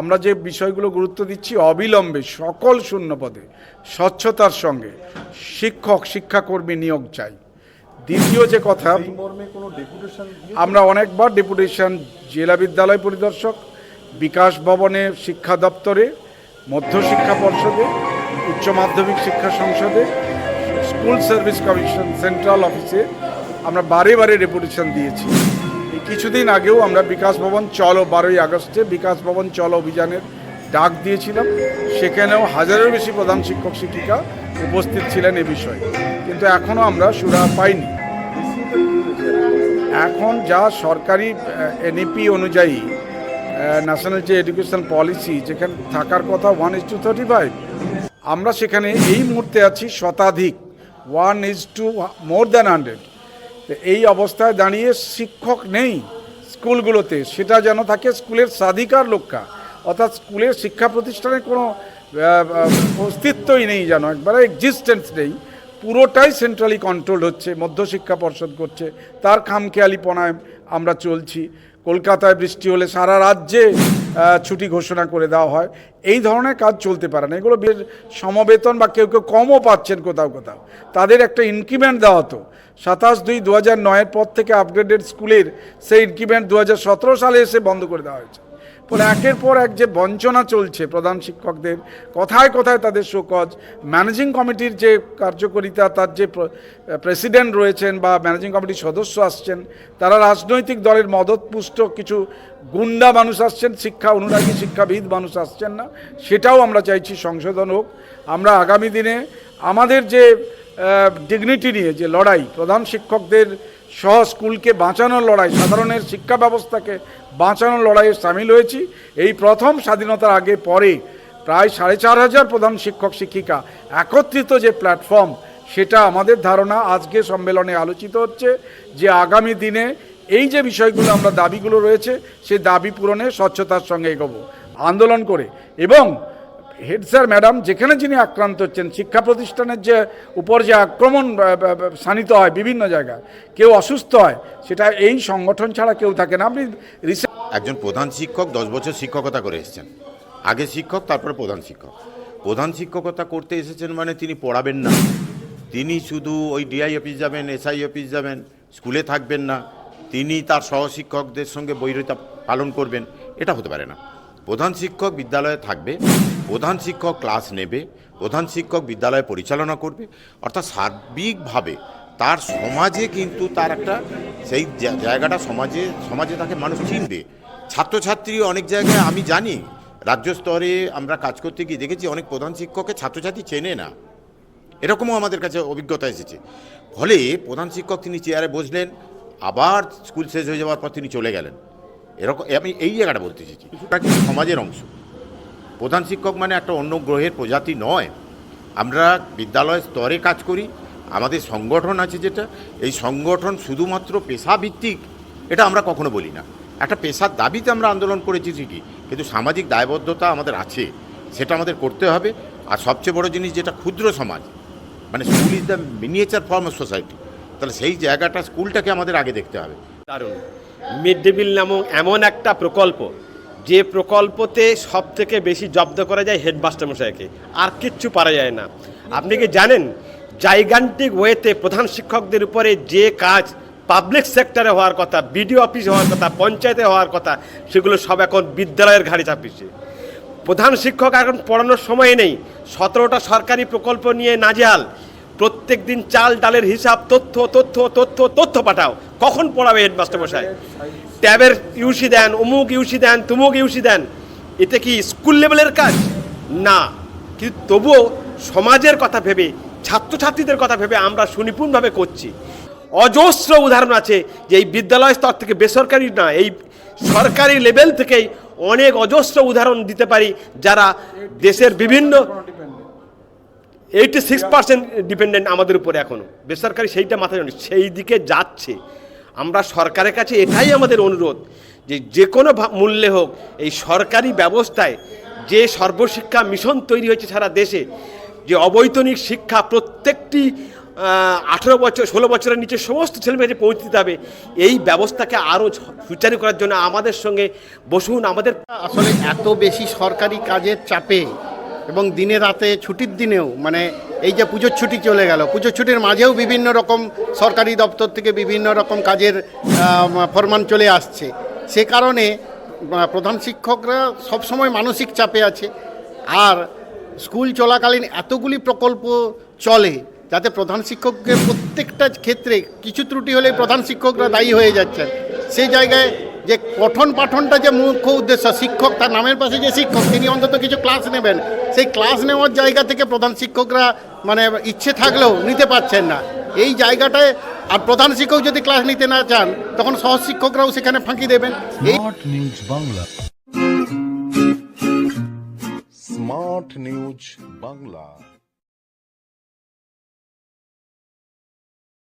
আমরা যে বিষয়গুলো গুরুত্ব দিচ্ছি অবিলম্বে সকল শূন্য পদে স্বচ্ছতার সঙ্গে শিক্ষক, শিক্ষাকর্মী নিয়োগ চাই। দ্বিতীয় যে কথা, আমরা অনেকবার ডেপুটেশন জেলা বিদ্যালয় পরিদর্শক, বিকাশ ভবনে শিক্ষা দপ্তরে মধ্যশিক্ষা পর্ষদে, উচ্চ মাধ্যমিক শিক্ষা সংসদে, স্কুল সার্ভিস কমিশন সেন্ট্রাল অফিসে আমরা বারে বারে ডেপুটেশন দিয়েছি। কিছুদিন আগেও আমরা বিকাশ ভবন চলো বারোই আগস্টে বিকাশ ভবন চল অভিযানের ডাক দিয়েছিলাম। সেখানেও হাজারের বেশি প্রধান শিক্ষক, শিক্ষিকা উপস্থিত ছিলেন এ বিষয়ে। কিন্তু এখনও আমরা সুরা পাইনি। এখন যা সরকারি এনইপি অনুযায়ী ন্যাশনাল যে এডুকেশন পলিসি যেখানে থাকার কথা one is to thirty five আমরা সেখানে এই মুহূর্তে আছি শতাধিক। One is to more than hundred এই অবস্থায় দাঁড়িয়ে শিক্ষক নেই স্কুলগুলোতে, সেটা যেন থাকে স্কুলের স্বাধিকার লক্ষ্যা অর্থাৎ স্কুলের শিক্ষা প্রতিষ্ঠানে কোনো অস্তিত্বই নেই যেন, একবারে এক্সিস্টেন্স নেই। পুরোটাই সেন্ট্রালি কন্ট্রোল হচ্ছে, মধ্যশিক্ষা পর্ষদ করছে, তার খামখেয়ালিপনায় আমরা চলছি। কলকাতায় বৃষ্টি হলে সারা রাজ্যে ছুটি ঘোষণা করে দেওয়া হয়। এই ধরনের কাজ চলতে পারে না। এগুলো বেশ সমবেতন বা কেউ কেউ কমও পাচ্ছেন কোথাও কোথাও। তাদের একটা ইনক্রিমেন্ট দেওয়া হতো। সাতাশ দুই দু হাজার নয়ের পর থেকে আপগ্রেডেড স্কুলের সেই ইনক্রিমেন্ট দু হাজার সতেরো সালে এসে বন্ধ করে দেওয়া হয়েছে। ফলে একের পর এক যে বঞ্চনা চলছে প্রধান শিক্ষকদের, কথায় কথায় তাদের শোকজ ম্যানেজিং কমিটির যে কার্যকরিতা, তার যে প্রেসিডেন্ট রয়েছেন বা ম্যানেজিং কমিটির সদস্য আসছেন, তারা রাজনৈতিক দলের মদতপুষ্ট কিছু গুন্ডা মানুষ আসছেন, শিক্ষা অনুরাগী শিক্ষাবিদ মানুষ আসছেন না, সেটাও আমরা চাইছি সংশোধন হোক। আমরা আগামী দিনে আমাদের যে ডিগনিটি নিয়ে যে লড়াই, প্রধান শিক্ষকদের সহ স্কুলকে বাঁচানোর লড়াই, সাধারণের শিক্ষা ব্যবস্থাকে বাঁচানোর লড়াইয়ে সামিল হয়েছি। এই প্রথম স্বাধীনতার আগে পরে প্রায় সাড়ে চার হাজার প্রধান শিক্ষক, শিক্ষিকা একত্রিত যে প্ল্যাটফর্ম, সেটা আমাদের ধারণা আজকে সম্মেলনে আলোচিত হচ্ছে যে আগামী দিনে এই যে বিষয়গুলো আমরা দাবিগুলো রয়েছে, সে দাবি পূরণে স্বচ্ছতার সঙ্গে এগোবো। আন্দোলন করে এবং হেড স্যার, ম্যাডাম, যেখানে যিনি আক্রান্ত হচ্ছেন, শিক্ষা প্রতিষ্ঠানের যে উপর যে আক্রমণ শানিত হয় বিভিন্ন জায়গায়, কেউ অসুস্থ হয়, সেটা এই সংগঠন ছাড়া কেউ থাকে না। আপনি একজন প্রধান শিক্ষক দশ বছর শিক্ষকতা করে এসেছেন। আগে শিক্ষক, তারপরে প্রধান শিক্ষক। প্রধান শিক্ষকতা করতে এসেছেন মানে তিনি পড়াবেন না। তিনি শুধু ওই ডিআই অফিস যাবেন, এসআই অফিস যাবেন, স্কুলে থাকবেন না। তিনি তার সহশিক্ষকদের সঙ্গে বৈরিতা পালন করবেন, এটা হতে পারে না। প্রধান শিক্ষক বিদ্যালয়ে থাকবে প্রধান শিক্ষক ক্লাস নেবে, প্রধান শিক্ষক বিদ্যালয় পরিচালনা করবে, অর্থাৎ সার্বিকভাবে তার সমাজে কিন্তু তার একটা সেই জায়গাটা সমাজে সমাজে তাকে মানুষ চিনবে। ছাত্রছাত্রী অনেক জায়গায় আমি জানি, রাজ্য স্তরে আমরা কাজ করতে গিয়ে দেখেছি অনেক প্রধান শিক্ষককে ছাত্রছাত্রী চেনে না। এরকমও আমাদের কাছে অভিজ্ঞতা এসেছে। ফলে প্রধান শিক্ষক তিনি চেয়ারে বসলেন, আবার স্কুল শেষ হয়ে যাওয়ার পর তিনি চলে গেলেন। এরকম, আমি এই জায়গাটা বলতে এটা কিন্তু সমাজের অংশ। প্রধান শিক্ষক মানে একটা অন্য গ্রহের প্রজাতি নয়। আমরা বিদ্যালয় স্তরে কাজ করি, আমাদের সংগঠন আছে যেটা, এই সংগঠন শুধুমাত্র পেশাভিত্তিক, এটা আমরা কখনো বলি না। একটা পেশার দাবিতে আমরা আন্দোলন করেছি ঠিকই, কিন্তু সামাজিক দায়বদ্ধতা আমাদের আছে, সেটা আমাদের করতে হবে। আর সবচেয়ে বড় জিনিস যেটা ক্ষুদ্র সমাজ মানে school is the miniature form of society তাহলে সেই জায়গাটা স্কুলটাকে আমাদের আগে দেখতে হবে। দারুণ। মিড ডে মিল নামক এমন একটা প্রকল্প যে প্রকল্পতে সব থেকে বেশি জব্দ করা যায় হেডমাস্টার মশাইকে, আর কিচ্ছু পারা যায় না। আপনি কি জানেন জাইগান্টিক ওয়েতে প্রধান শিক্ষকদের উপরে যে কাজ পাবলিক সেক্টরে হওয়ার কথা, বিডিও অফিসে হওয়ার কথা, পঞ্চায়েতে হওয়ার কথা, সেগুলো সব এখন বিদ্যালয়ের ঘাড়ি চাপিছে প্রধান শিক্ষক এখন পড়ানোর সময় নেই, সতেরোটা সরকারি প্রকল্প নিয়ে নাজেহাল। প্রত্যেক দিন চাল, ডালের হিসাব, তথ্য তথ্য তথ্য তথ্য পাঠাও। কখন পড়াবে হেডমাস্টার মশাই? ট্যাবের ইউসি দেন, অমুক ইউসি দেন, তুমুক ইউসি দেন। এতে কি স্কুল লেভেলের কাজ? না। কিন্তু তবুও সমাজের কথা ভেবে, ছাত্রছাত্রীদের কথা ভেবে আমরা সুনিপুণভাবে করছি। অজস্র উদাহরণ আছে যে এই বিদ্যালয় স্তর থেকে বেসরকারি না, এই সরকারি লেভেল থেকেই অনেক অজস্র উদাহরণ দিতে পারি যারা দেশের বিভিন্ন এইটি সিক্স পার্সেন্ট ডিপেন্ডেন্ট আমাদের উপরে এখনও বেসরকারি সেইটা মাথায় সেই দিকে যাচ্ছে। আমরা সরকারের কাছে এটাই আমাদের অনুরোধ যে যে কোনো মূল্যে হোক, এই সরকারি ব্যবস্থায় যে সর্বশিক্ষা মিশন তৈরি হয়েছে সারা দেশে, যে অবৈতনিক শিক্ষা প্রত্যেকটি আঠেরো বছর, ষোলো বছরের নিচে সমস্ত ছেলেমেয়েদের পৌঁছে দিতে হবে, এই ব্যবস্থাকে আরও সুচারু করার জন্য আমাদের সঙ্গে বসুন, আমাদের আসলে এত বেশি সরকারি কাজের চাপে এবং দিনে রাতে ছুটির দিনেও মানে এই যে পুজোর ছুটি চলে গেল, পুজোর ছুটির মাঝেও বিভিন্ন রকম সরকারি দপ্তর থেকে বিভিন্ন রকম কাজের ফরমান চলে আসছে। সে কারণে প্রধান শিক্ষকরা সবসময় মানসিক চাপে আছে। আর স্কুল চলাকালীন এতগুলি প্রকল্প চলে, যাতে প্রধান শিক্ষককে প্রত্যেকটা ক্ষেত্রে কিছু ত্রুটি হলে প্রধান শিক্ষকরা দায়ী হয়ে যাচ্ছেন। সেই জায়গায় যে পঠন পাঠনটা যে মুখ্য উদ্দেশ্য, শিক্ষক, তার নামের পাশে যে শিক্ষক, তিনি অন্তত কিছু ক্লাস নেবেন। সেই ক্লাস নেওয়ার জায়গা থেকে প্রধান শিক্ষকরা মানে ইচ্ছে থাকলেও নিতে পারছেন না। এই জায়গাটায় আর প্রধান শিক্ষক যদি ক্লাস নিতে না চান, তখন সহ শিক্ষকরাও সেখানে ফাঁকি দেবেন। News Bangla smart news Bangla